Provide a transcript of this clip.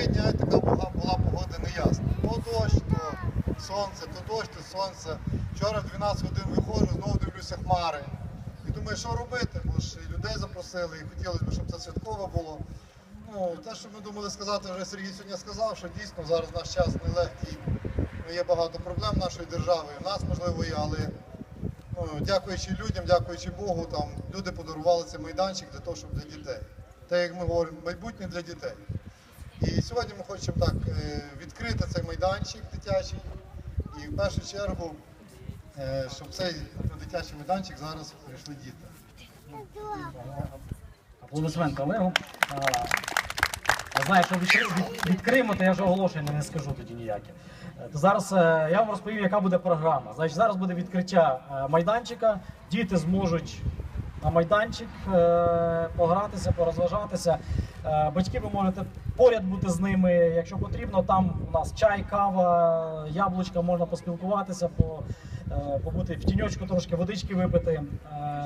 три дня така була, була погода неясна. То дощ, то сонце, то дощ, то сонце. Вчора в 12 годин виходжу, знову дивлюся хмари. І думаю, що робити, бо ж і людей запросили, і хотілося б, щоб це святково було. Ну, те, що ми думали сказати, вже Сергій сьогодні сказав, що дійсно зараз наш час нелегкий. Ну, Є багато проблем нашої держави, і в нас можливо є, але ну, дякуючи людям, дякуючи Богу, там люди подарували цей майданчик для того, щоб для дітей. Те, як ми говоримо, майбутнє для дітей. І сьогодні ми хочемо так е, відкрити цей майданчик дитячий. І в першу чергу, е, щоб цей дитячий майданчик зараз прийшли діти. Аплодисменти Олегу. Знаю, що від, то я вже оголошення не скажу тоді ніякі. Е, То зараз е, я вам розповім, яка буде програма. Значить, зараз буде відкриття майданчика. Діти зможуть на майданчик е, погратися, порозважатися. Е, Батьки ви можете поряд бути з ними, якщо потрібно. Там у нас чай, кава, яблучка, можна поспілкуватися, по, е, побути в тіньочку, трошки водички випити.